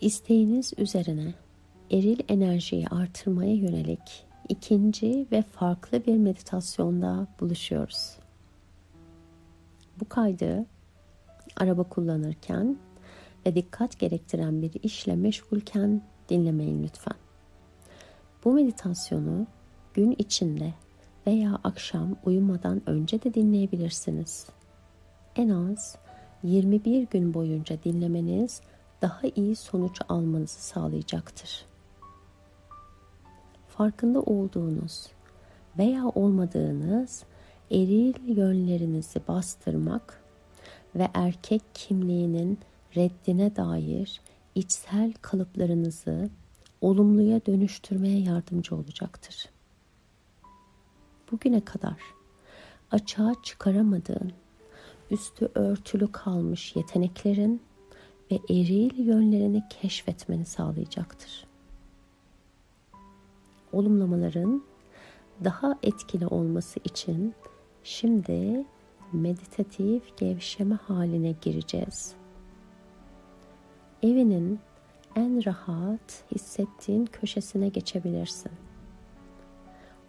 İsteğiniz üzerine eril enerjiyi artırmaya yönelik ikinci ve farklı bir meditasyonda buluşuyoruz. Bu kaydı araba kullanırken ve dikkat gerektiren bir işle meşgulken dinlemeyin lütfen. Bu meditasyonu gün içinde veya akşam uyumadan önce de dinleyebilirsiniz. En az 21 gün boyunca dinlemeniz daha iyi sonuç almanızı sağlayacaktır. Farkında olduğunuz veya olmadığınız eril yönlerinizi bastırmak ve erkek kimliğinin reddine dair içsel kalıplarınızı olumluya dönüştürmeye yardımcı olacaktır. Bugüne kadar açığa çıkaramadığın, üstü örtülü kalmış yeteneklerin ve eril yönlerini keşfetmeni sağlayacaktır. Olumlamaların daha etkili olması için şimdi meditatif gevşeme haline gireceğiz. Evinin en rahat hissettiğin köşesine geçebilirsin.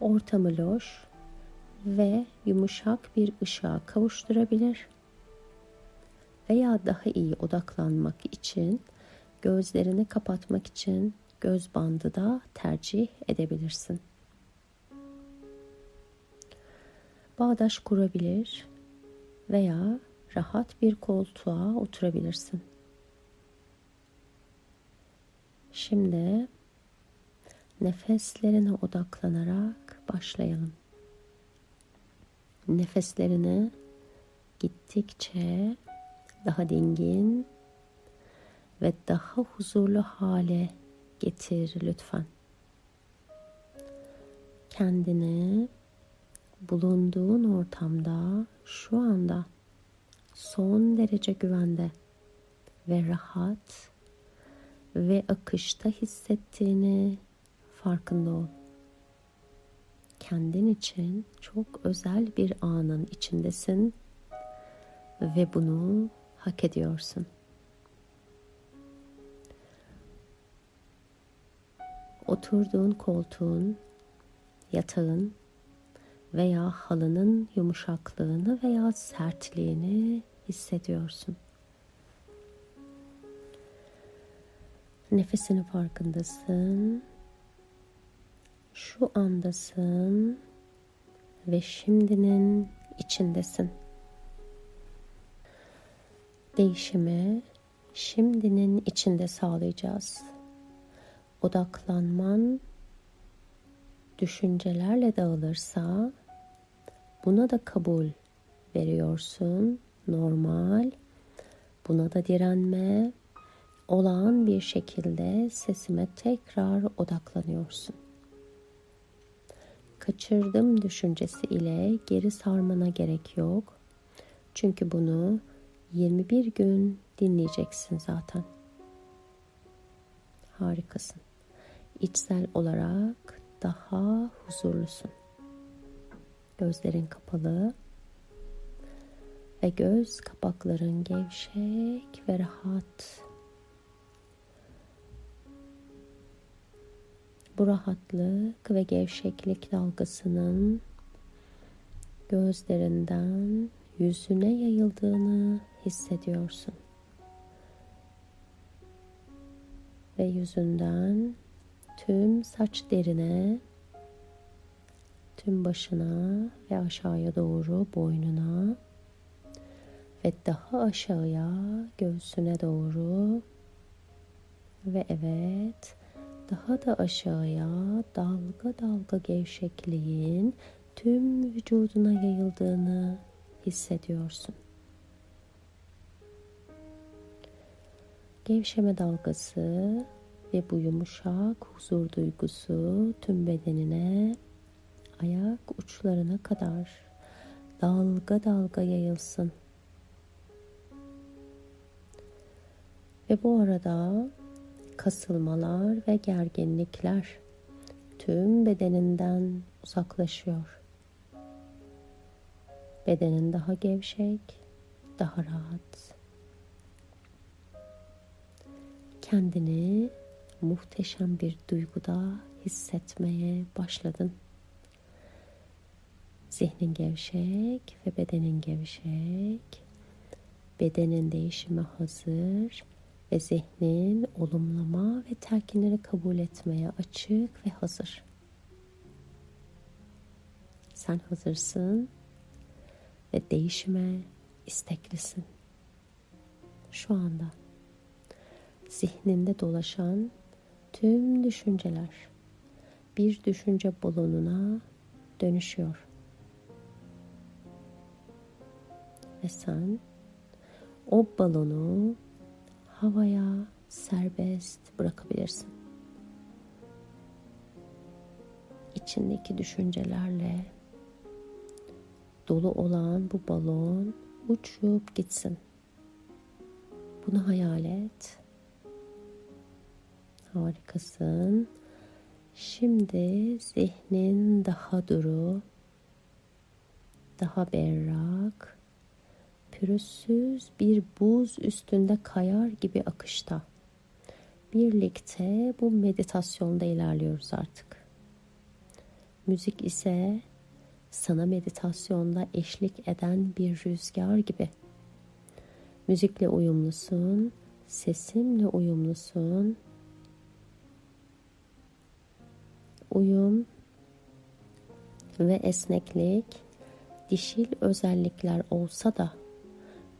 Ortamı loş ve yumuşak bir ışığa kavuşturabilir veya daha iyi odaklanmak için gözlerini kapatmak için göz bandı da tercih edebilirsin. Bağdaş kurabilir veya rahat bir koltuğa oturabilirsin. Şimdi nefeslerine odaklanarak başlayalım. Nefeslerini gittikçe daha dingin ve daha huzurlu hale getir lütfen. Kendini bulunduğun ortamda şu anda son derece güvende ve rahat ve akışta hissettiğini farkında ol. Kendin için çok özel bir anın içindesin ve bunu hak ediyorsun. Oturduğun koltuğun, yatağın veya halının yumuşaklığını veya sertliğini hissediyorsun. Nefesinin farkındasın. Şu andasın ve şimdinin içindesin. Değişimi şimdinin içinde sağlayacağız. Odaklanman düşüncelerle dağılırsa buna da kabul veriyorsun. Normal. Buna da direnme olağan bir şekilde sesime tekrar odaklanıyorsun. Kaçırdım düşüncesi ile geri sarmana gerek yok. Çünkü bunu 21 gün dinleyeceksin zaten. Harikasın. İçsel olarak daha huzurlusun. Gözlerin kapalı ve göz kapakların gevşek ve rahat. Bu rahatlık ve gevşeklik dalgasının gözlerinden yüzüne yayıldığını hissediyorsun. Ve yüzünden tüm saç derine, tüm başına ve aşağıya doğru boynuna ve daha aşağıya göğsüne doğru ve evet daha da aşağıya dalga dalga gevşekliğin tüm vücuduna yayıldığını hissediyorsun. Gevşeme dalgası ve bu yumuşak huzur duygusu tüm bedenine, ayak uçlarına kadar dalga dalga yayılsın. Ve bu arada kasılmalar ve gerginlikler tüm bedeninden uzaklaşıyor. Bedenin daha gevşek, daha rahat. Kendini muhteşem bir duyguda hissetmeye başladın. Zihnin gevşek ve bedenin gevşek. Bedenin değişime hazır ve zihnin olumlama ve telkinleri kabul etmeye açık ve hazır. Sen hazırsın ve değişime isteklisin. Şu anda zihninde dolaşan tüm düşünceler bir düşünce balonuna dönüşüyor. Ve sen o balonu havaya serbest bırakabilirsin. İçindeki düşüncelerle dolu olan bu balon uçup gitsin. Bunu hayal et. Harikasın. Şimdi zihnin daha duru, daha berrak, pürüzsüz bir buz üstünde kayar gibi akışta. Birlikte bu meditasyonda ilerliyoruz artık. Müzik ise sana meditasyonda eşlik eden bir rüzgar gibi. Müzikle uyumlusun, sesimle uyumlusun. Uyum ve esneklik dişil özellikler olsa da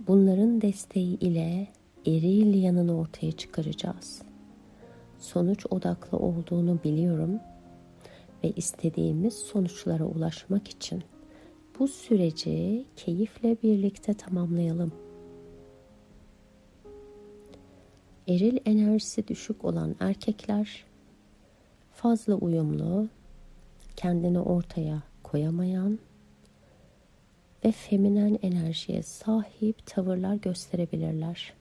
bunların desteği ile eril yanını ortaya çıkaracağız. Sonuç odaklı olduğunu biliyorum ve istediğimiz sonuçlara ulaşmak için bu süreci keyifle birlikte tamamlayalım. Eril enerjisi düşük olan erkekler fazla uyumlu, kendini ortaya koyamayan ve feminen enerjiye sahip tavırlar gösterebilirler.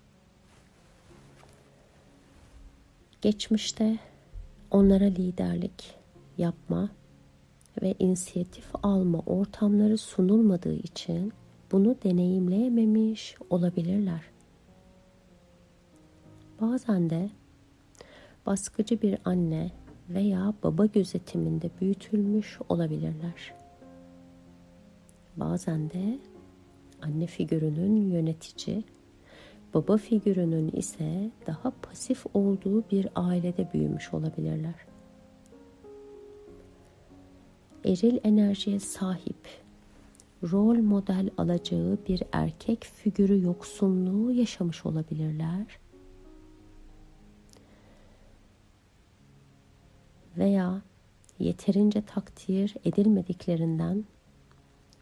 Geçmişte onlara liderlik yapma ve inisiyatif alma ortamları sunulmadığı için bunu deneyimleyememiş olabilirler. Bazen de baskıcı bir anne veya baba gözetiminde büyütülmüş olabilirler. Bazen de anne figürünün yönetici, baba figürünün ise daha pasif olduğu bir ailede büyümüş olabilirler eril enerjiye sahip, rol model alacağı bir erkek figürü yoksunluğu yaşamış olabilirler. Veya yeterince takdir edilmediklerinden,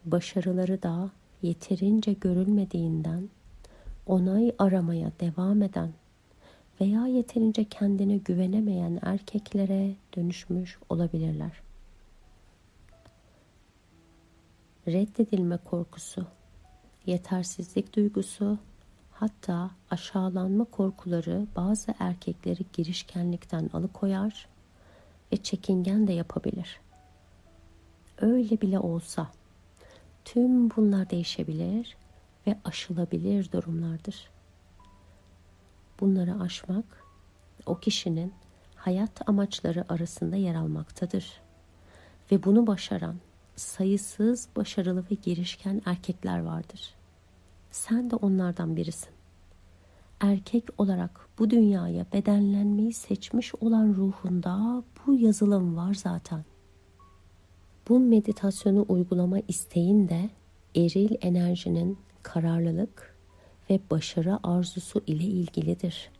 başarıları da yeterince görülmediğinden onay aramaya devam eden veya yeterince kendine güvenemeyen erkeklere dönüşmüş olabilirler. reddedilme korkusu, yetersizlik duygusu, hatta aşağılanma korkuları bazı erkekleri girişkenlikten alıkoyar ve çekingen de yapabilir. Öyle bile olsa tüm bunlar değişebilir ve aşılabilir durumlardır. Bunları aşmak o kişinin hayat amaçları arasında yer almaktadır. Ve bunu başaran sayısız başarılı ve girişken erkekler vardır. Sen de onlardan birisin. Erkek olarak bu dünyaya bedenlenmeyi seçmiş olan ruhunda bu yazılım var zaten. Bu meditasyonu uygulama isteğin de eril enerjinin kararlılık ve başarı arzusu ile ilgilidir.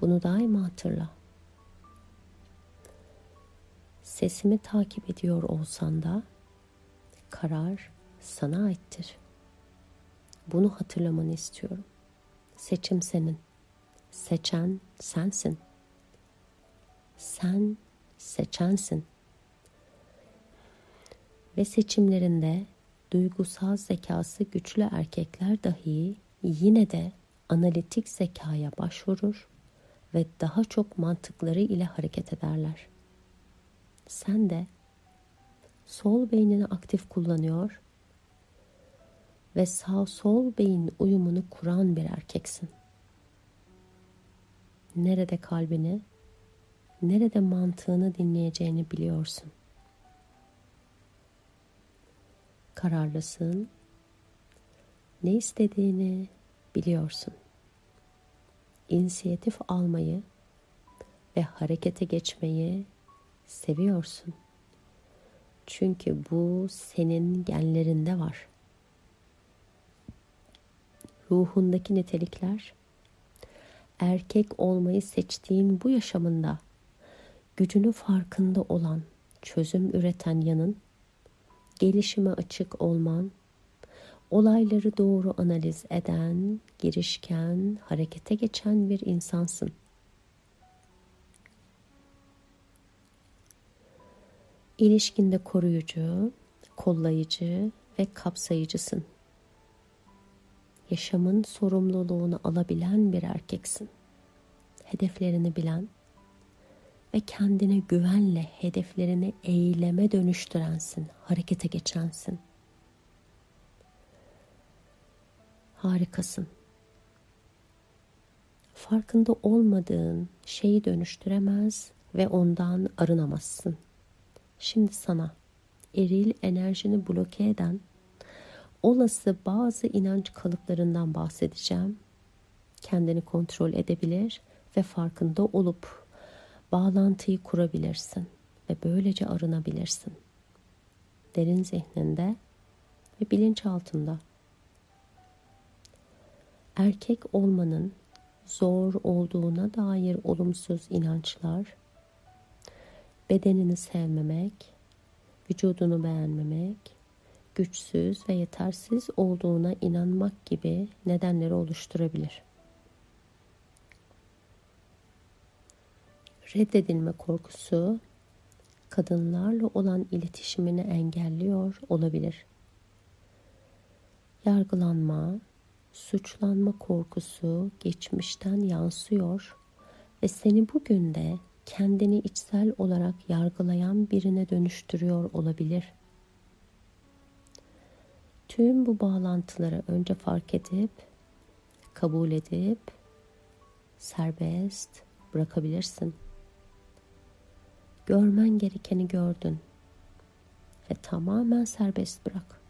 Bunu daima hatırla. Sesimi takip ediyor olsan da karar sana aittir. Bunu hatırlamanı istiyorum. Seçim senin. Seçen sensin. Sen seçensin. Ve seçimlerinde duygusal zekası güçlü erkekler dahi yine de analitik zekaya başvurur ve daha çok mantıkları ile hareket ederler. Sen de sol beynini aktif kullanıyor ve sağ sol beyin uyumunu kuran bir erkeksin. nerede kalbini, nerede mantığını dinleyeceğini biliyorsun. Kararlısın. Ne istediğini biliyorsun. İnisiyatif almayı ve harekete geçmeyi seviyorsun. Çünkü bu senin genlerinde var. Ruhundaki nitelikler erkek olmayı seçtiğin bu yaşamında gücünü farkında olan, çözüm üreten yanın, gelişime açık olman, olayları doğru analiz eden, girişken, harekete geçen bir insansın. İlişkinde koruyucu, kollayıcı ve kapsayıcısın. Yaşamın sorumluluğunu alabilen bir erkeksin. Hedeflerini bilen ve kendine güvenle hedeflerini eyleme dönüştürensin, harekete geçensin. Harikasın. Farkında olmadığın şeyi dönüştüremez ve ondan arınamazsın. Şimdi sana eril enerjini bloke eden olası bazı inanç kalıplarından bahsedeceğim. Kendini kontrol edebilir ve farkında olup bağlantıyı kurabilirsin ve böylece arınabilirsin. Derin zihninde ve bilinç altında. Erkek olmanın zor olduğuna dair olumsuz inançlar bedenini sevmemek, vücudunu beğenmemek, güçsüz ve yetersiz olduğuna inanmak gibi nedenleri oluşturabilir. Reddedilme korkusu kadınlarla olan iletişimini engelliyor olabilir. Yargılanma, suçlanma korkusu geçmişten yansıyor ve seni bugün de kendini içsel olarak yargılayan birine dönüştürüyor olabilir. Tüm bu bağlantıları önce fark edip, kabul edip, serbest bırakabilirsin. Görmen gerekeni gördün ve tamamen serbest bırak.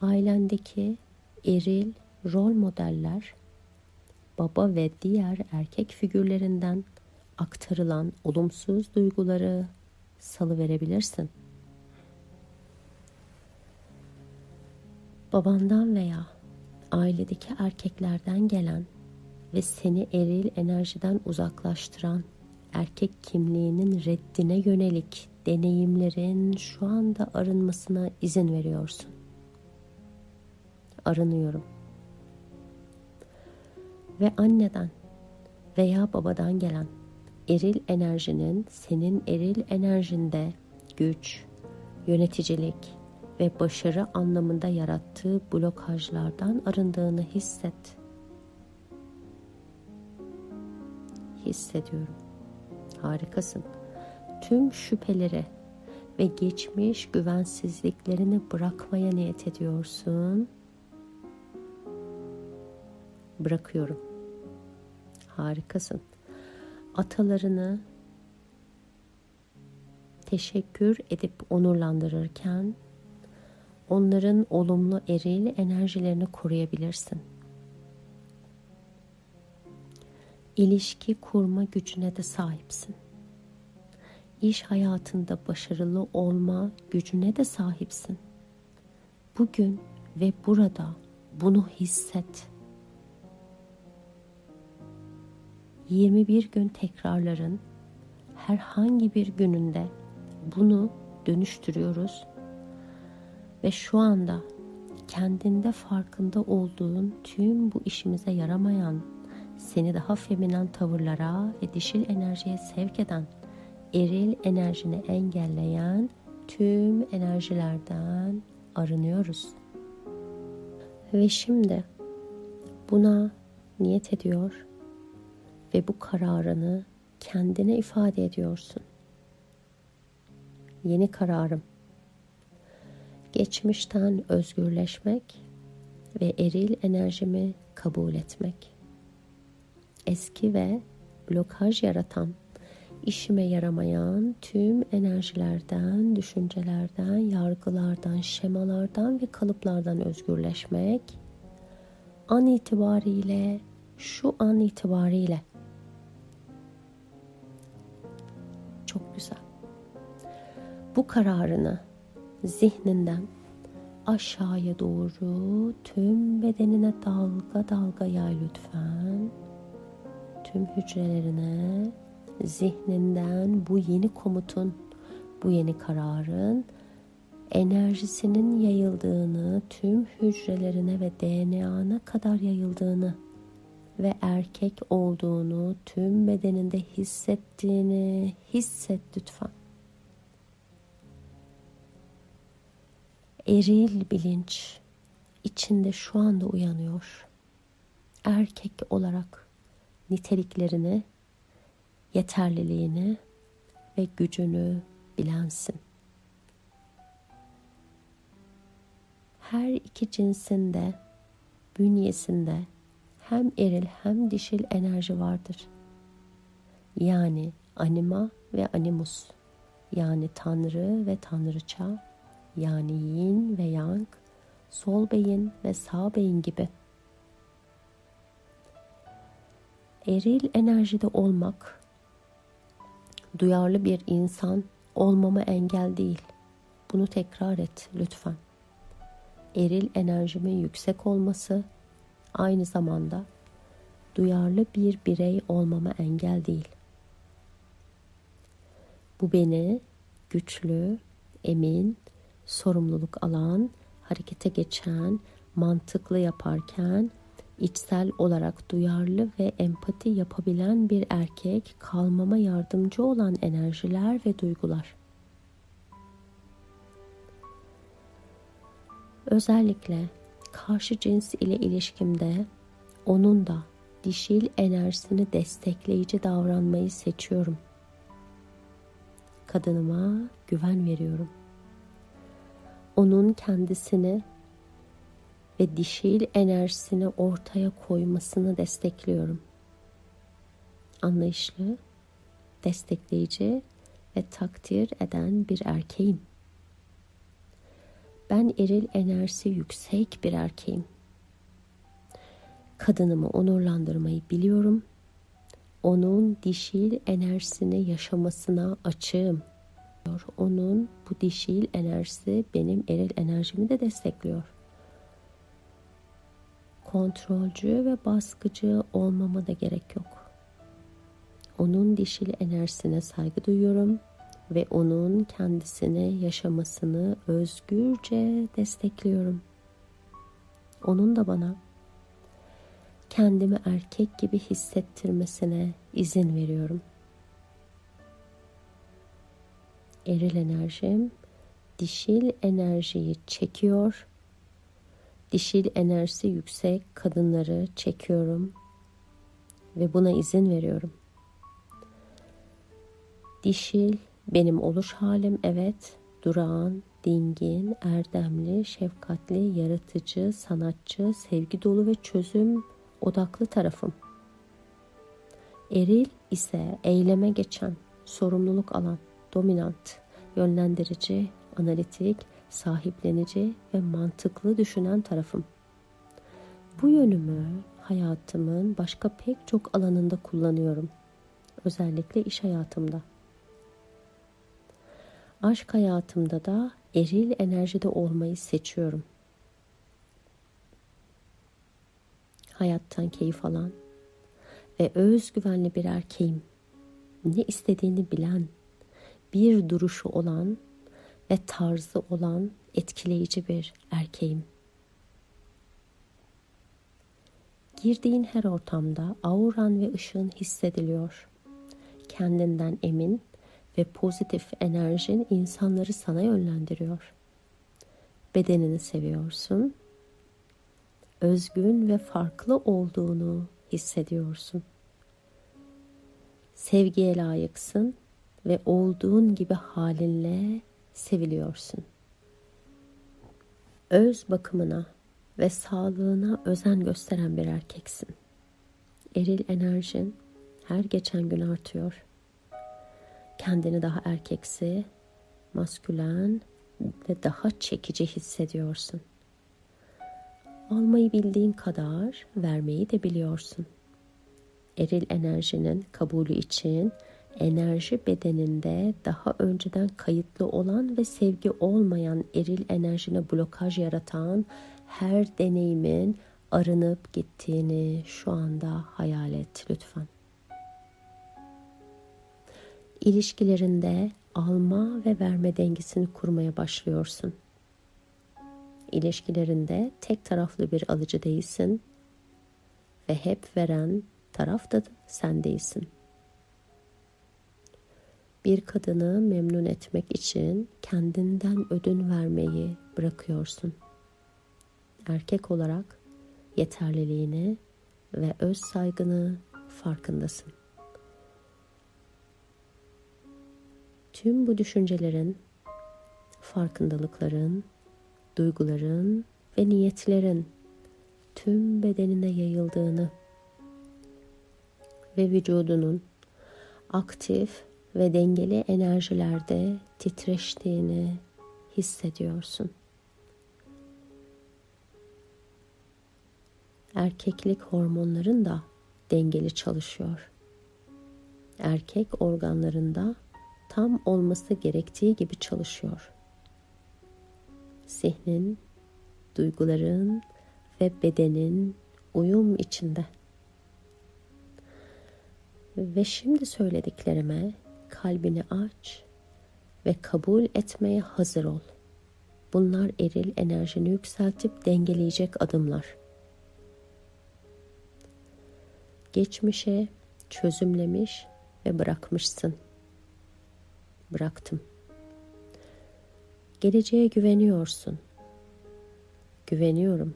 Ailendeki eril rol modeller baba ve diğer erkek figürlerinden aktarılan olumsuz duyguları salı verebilirsin. Babandan veya ailedeki erkeklerden gelen ve seni eril enerjiden uzaklaştıran erkek kimliğinin reddine yönelik deneyimlerin şu anda arınmasına izin veriyorsun. Arınıyorum ve anneden veya babadan gelen eril enerjinin senin eril enerjinde güç, yöneticilik ve başarı anlamında yarattığı blokajlardan arındığını hisset. Hissediyorum. Harikasın. Tüm şüpheleri ve geçmiş güvensizliklerini bırakmaya niyet ediyorsun. Bırakıyorum harikasın. Atalarını teşekkür edip onurlandırırken onların olumlu eril enerjilerini koruyabilirsin. İlişki kurma gücüne de sahipsin. İş hayatında başarılı olma gücüne de sahipsin. Bugün ve burada bunu hisset. 21 gün tekrarların herhangi bir gününde bunu dönüştürüyoruz ve şu anda kendinde farkında olduğun tüm bu işimize yaramayan, seni daha feminen tavırlara ve dişil enerjiye sevk eden, eril enerjini engelleyen tüm enerjilerden arınıyoruz. Ve şimdi buna niyet ediyor ve bu kararını kendine ifade ediyorsun. Yeni kararım. Geçmişten özgürleşmek ve eril enerjimi kabul etmek. Eski ve blokaj yaratan, işime yaramayan tüm enerjilerden, düşüncelerden, yargılardan, şemalardan ve kalıplardan özgürleşmek an itibariyle, şu an itibariyle çok güzel. Bu kararını zihninden aşağıya doğru tüm bedenine dalga dalga yay lütfen. Tüm hücrelerine zihninden bu yeni komutun, bu yeni kararın enerjisinin yayıldığını, tüm hücrelerine ve DNA'na kadar yayıldığını ve erkek olduğunu tüm bedeninde hissettiğini hisset lütfen. eril bilinç içinde şu anda uyanıyor. Erkek olarak niteliklerini, yeterliliğini ve gücünü bilensin. Her iki cinsinde, bünyesinde hem eril hem dişil enerji vardır. Yani anima ve animus, yani tanrı ve tanrıça yani yin ve yang, sol beyin ve sağ beyin gibi. Eril enerjide olmak, duyarlı bir insan olmama engel değil. Bunu tekrar et lütfen. Eril enerjimin yüksek olması aynı zamanda duyarlı bir birey olmama engel değil. Bu beni güçlü, emin sorumluluk alan, harekete geçen, mantıklı yaparken içsel olarak duyarlı ve empati yapabilen bir erkek kalmama yardımcı olan enerjiler ve duygular. Özellikle karşı cins ile ilişkimde onun da dişil enerjisini destekleyici davranmayı seçiyorum. Kadınıma güven veriyorum.'' onun kendisini ve dişil enerjisini ortaya koymasını destekliyorum. Anlayışlı, destekleyici ve takdir eden bir erkeğim. Ben eril enerjisi yüksek bir erkeğim. Kadınımı onurlandırmayı biliyorum. Onun dişil enerjisini yaşamasına açığım. Onun bu dişil enerjisi benim eril enerjimi de destekliyor. Kontrolcü ve baskıcı olmama da gerek yok. Onun dişil enerjisine saygı duyuyorum ve onun kendisini yaşamasını özgürce destekliyorum. Onun da bana kendimi erkek gibi hissettirmesine izin veriyorum.'' eril enerjim dişil enerjiyi çekiyor. Dişil enerjisi yüksek kadınları çekiyorum ve buna izin veriyorum. Dişil benim oluş halim evet, durağan, dingin, erdemli, şefkatli, yaratıcı, sanatçı, sevgi dolu ve çözüm odaklı tarafım. Eril ise eyleme geçen, sorumluluk alan, dominant, yönlendirici, analitik, sahiplenici ve mantıklı düşünen tarafım. Bu yönümü hayatımın başka pek çok alanında kullanıyorum. Özellikle iş hayatımda. Aşk hayatımda da eril enerjide olmayı seçiyorum. Hayattan keyif alan ve özgüvenli bir erkeğim. Ne istediğini bilen, bir duruşu olan ve tarzı olan etkileyici bir erkeğim. Girdiğin her ortamda auran ve ışığın hissediliyor. Kendinden emin ve pozitif enerjin insanları sana yönlendiriyor. Bedenini seviyorsun. Özgün ve farklı olduğunu hissediyorsun. Sevgiye layıksın ve olduğun gibi halinle seviliyorsun. Öz bakımına ve sağlığına özen gösteren bir erkeksin. Eril enerjin her geçen gün artıyor. Kendini daha erkeksi, maskülen ve daha çekici hissediyorsun. Almayı bildiğin kadar vermeyi de biliyorsun. Eril enerjinin kabulü için enerji bedeninde daha önceden kayıtlı olan ve sevgi olmayan eril enerjine blokaj yaratan her deneyimin arınıp gittiğini şu anda hayal et lütfen. İlişkilerinde alma ve verme dengesini kurmaya başlıyorsun. İlişkilerinde tek taraflı bir alıcı değilsin ve hep veren taraf da sen değilsin. Bir kadını memnun etmek için kendinden ödün vermeyi bırakıyorsun. Erkek olarak yeterliliğini ve öz saygını farkındasın. Tüm bu düşüncelerin, farkındalıkların, duyguların ve niyetlerin tüm bedenine yayıldığını ve vücudunun aktif ve dengeli enerjilerde titreştiğini hissediyorsun. Erkeklik hormonların da dengeli çalışıyor. Erkek organlarında tam olması gerektiği gibi çalışıyor. Zihnin, duyguların ve bedenin uyum içinde. Ve şimdi söylediklerime kalbini aç ve kabul etmeye hazır ol. Bunlar eril enerjini yükseltip dengeleyecek adımlar. Geçmişe çözümlemiş ve bırakmışsın. Bıraktım. Geleceğe güveniyorsun. Güveniyorum.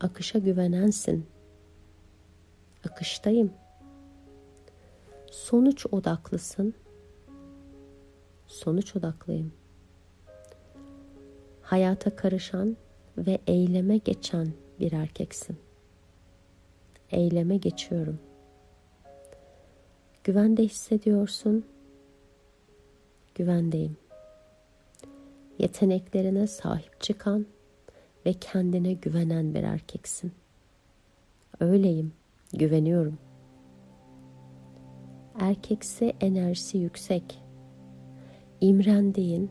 Akışa güvenensin. Akıştayım sonuç odaklısın. Sonuç odaklıyım. Hayata karışan ve eyleme geçen bir erkeksin. Eyleme geçiyorum. Güvende hissediyorsun. Güvendeyim. Yeteneklerine sahip çıkan ve kendine güvenen bir erkeksin. Öyleyim. Güveniyorum erkeksi enerjisi yüksek, imrendiğin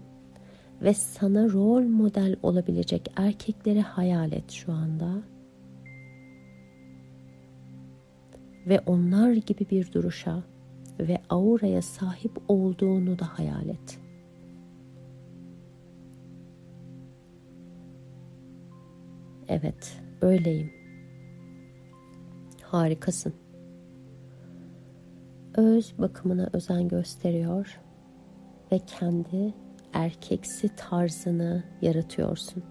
ve sana rol model olabilecek erkekleri hayal et şu anda. Ve onlar gibi bir duruşa ve auraya sahip olduğunu da hayal et. Evet, öyleyim. Harikasın öz bakımına özen gösteriyor ve kendi erkeksi tarzını yaratıyorsun.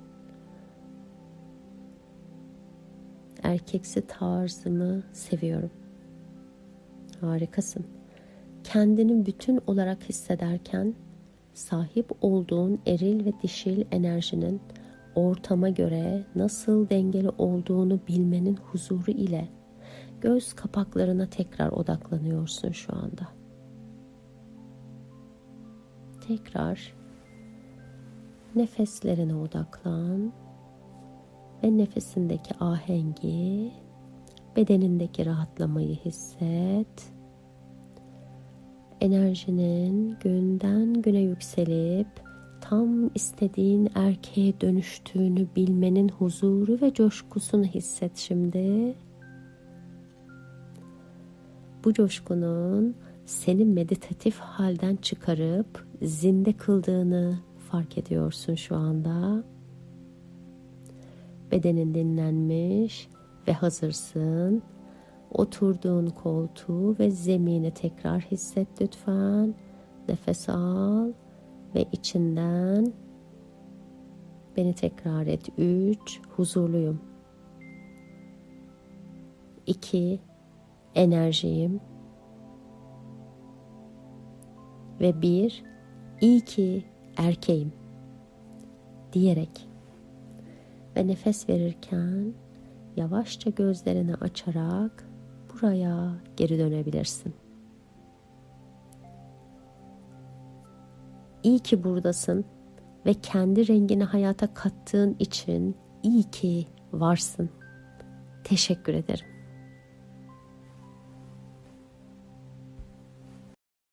Erkeksi tarzımı seviyorum. Harikasın. Kendini bütün olarak hissederken sahip olduğun eril ve dişil enerjinin ortama göre nasıl dengeli olduğunu bilmenin huzuru ile göz kapaklarına tekrar odaklanıyorsun şu anda. Tekrar nefeslerine odaklan ve nefesindeki ahengi, bedenindeki rahatlamayı hisset. Enerjinin günden güne yükselip tam istediğin erkeğe dönüştüğünü bilmenin huzuru ve coşkusunu hisset şimdi bu coşkunun seni meditatif halden çıkarıp zinde kıldığını fark ediyorsun şu anda. Bedenin dinlenmiş ve hazırsın. Oturduğun koltuğu ve zemini tekrar hisset lütfen. Nefes al ve içinden beni tekrar et. 3 huzurluyum. 2 enerjiyim. Ve bir, iyi ki erkeğim diyerek Ve nefes verirken yavaşça gözlerini açarak buraya geri dönebilirsin. İyi ki buradasın ve kendi rengini hayata kattığın için iyi ki varsın. Teşekkür ederim.